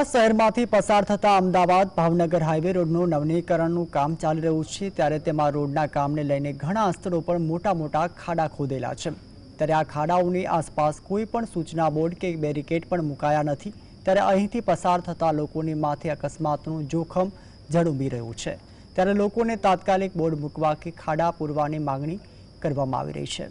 શહેરમાંથી પસાર થતા અમદાવાદ ભાવનગર હાઈવે રોડનું નવનીકરણનું કામ ચાલી રહ્યું છે, ત્યારે તેમાં રોડના કામને લઈને ઘણા સ્થળો પર મોટા મોટા ખાડા ખોદેલા છે. ત્યારે આ ખાડાઓની આસપાસ કોઈ પણ સૂચના બોર્ડ કે બેરિકેડ પણ મુકાયા નથી. ત્યારે અહીંથી પસાર થતા લોકોની માથે અકસ્માતનું જોખમ ઝડુંબી રહ્યું છે. ત્યારે લોકોને તાત્કાલિક બોર્ડ મૂકવા કે ખાડા પૂરવાની માંગણી કરવામાં આવી રહી છે.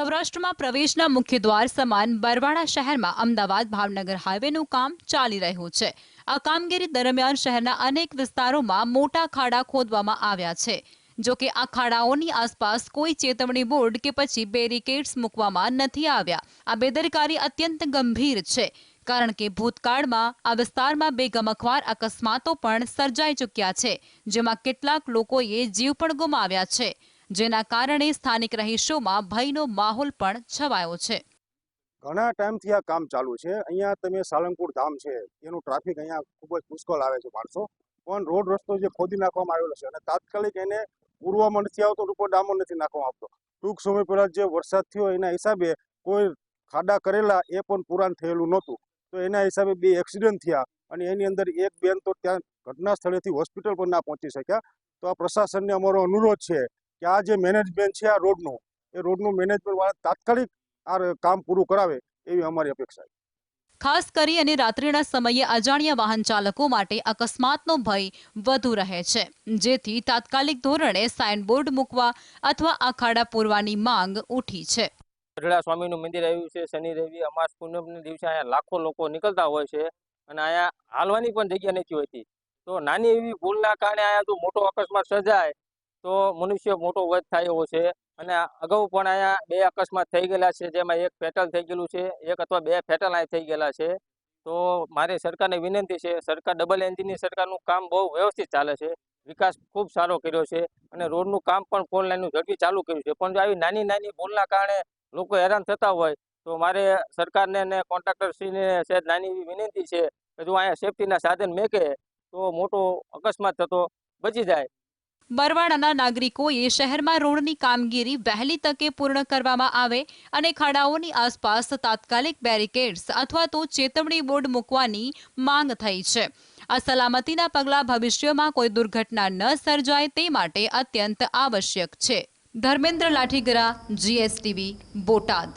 સૌરાષ્ટ્રમાં પ્રવેશના મુખ્ય દ્વાર સમાન બરવાડા શહેરમાં અમદાવાદ ભાવનગર હાઈવેનું કામ ચાલી રહ્યું છે. આ કામગીરી દરમિયાન શહેરના અનેક વિસ્તારોમાં મોટા ખાડા ખોદવામાં આવ્યા છે. જો કે આ ખાડાઓની આસપાસ કોઈ ચેતવણી બોર્ડ કે પછી બેરિકેડ્સ મૂકવામાં નથી આવ્યા. આ બેદરકારી અત્યંત ગંભીર છે, કારણ કે ભૂતકાળમાં આ વિસ્તારમાં બે ગમખ્વાર અકસ્માતો પણ સર્જાઈ ચૂક્યા છે, જેમાં કેટલાક લોકોએ જીવ પણ ગુમાવ્યા છે. જેના કારણે સ્થાનિક રહીશોમાં ભયનો માહોલ પણ છવાયો છે. ઘણા ટાઈમથી આ કામ ચાલુ છે. અહીંયા તમે સાલંગપુર ધામ છે, એનું ટ્રાફિક અહીંયા ખૂબ જ મુશ્કેલ આવે છે માણસો. પણ રોડ રસ્તો જે ખોદી નાખવામાં આવેલો છે અને તાત્કાલિક એને પૂર્વમાં નથી આવતો ઉપર ડામો નથી નાખવામાં આવતો. ટૂંક સમય પહેલાં જે વરસાદ થયો એના હિસાબે કોઈ ખાડા કરેલા એ પણ પુરાણ થયેલું નહોતું. તો એના હિસાબે બે એક્સિડન્ટ થયા અને એની અંદર એક બેન તો ત્યાં ઘટના સ્થળેથી હોસ્પિટલ પણ ના પહોંચી શક્યા. તો આ પ્રશાસનને અમારો અનુરોધ છે કે આ જે મેનેજમેન્ટ છે આ રોડનું એ રોડનું મેનેજમેન્ટવાળા તાત્કાલિક આ કામ પૂરું કરાવે એવી અમારી અપેક્ષા છે. ખાસ કરી અને રાત્રિના સમયે અજાણ્યા વાહન ચાલકો માટે અકસ્માતનો ભય વધુ રહે છે. જેથી તાત્કાલિક ધોરણે સાઇનબોર્ડ મૂકવા અથવા અખાડા પૂરવાની માંગ ઉઠી છે. ગઢડા સ્વામીનું મંદિર આવ્યું છે શનિ રવિ અમાસ પૂનમના દિવસે અહીંયા લાખો લોકો નીકળતા હોય છે અને અહીંયા હાલવાની પણ જગ્યા નથી હોતી. તો નાની એવી ભૂલના કારણે અહીંયા જો મોટો અકસ્માત સર્જાય તો મનુષ્ય મોટો વધ થાય છે અને અગાઉ પણ અહીંયા બે અકસ્માત થઈ ગયેલા છે, જેમાં એક ફેટલ થઈ ગયેલું છે, એક અથવા બે ફેટલ અહીંયા થઈ ગયેલા છે. તો મારી સરકારને વિનંતી છે, સરકાર ડબલ એન્જિનની સરકારનું કામ બહુ વ્યવસ્થિત ચાલે છે, વિકાસ ખૂબ સારો કર્યો છે અને રોડનું કામ પણ ફોર લાઈનનું ઝડપી ચાલુ કર્યું છે. પણ જો આવી નાની નાની ભૂલના કારણે લોકો હેરાન થતા હોય, તો મારે સરકારને અને કોન્ટ્રાક્ટરશ્રીને સહેજ નાની એવી વિનંતી છે કે જો અહીંયા સેફટીના સાધન મેકે તો મોટો અકસ્માત થતો બચી જાય. બરવાડાના નાગરિકોએ શહેરમાં રોડની કામગીરી વહેલી તકે પૂર્ણ કરવામાં આવે અને ખાડાઓની આસપાસ તાત્કાલિક બેરિકેડ્સ અથવા તો ચેતવણી બોર્ડ મૂકવાની માંગ થઈ છે. આ સલામતીના પગલાં ભવિષ્યમાં કોઈ દુર્ઘટના ન સર્જાય તે માટે અત્યંત આવશ્યક છે. ધર્મેન્દ્ર લાઠીગરા જીએસટીવી બોટાદ.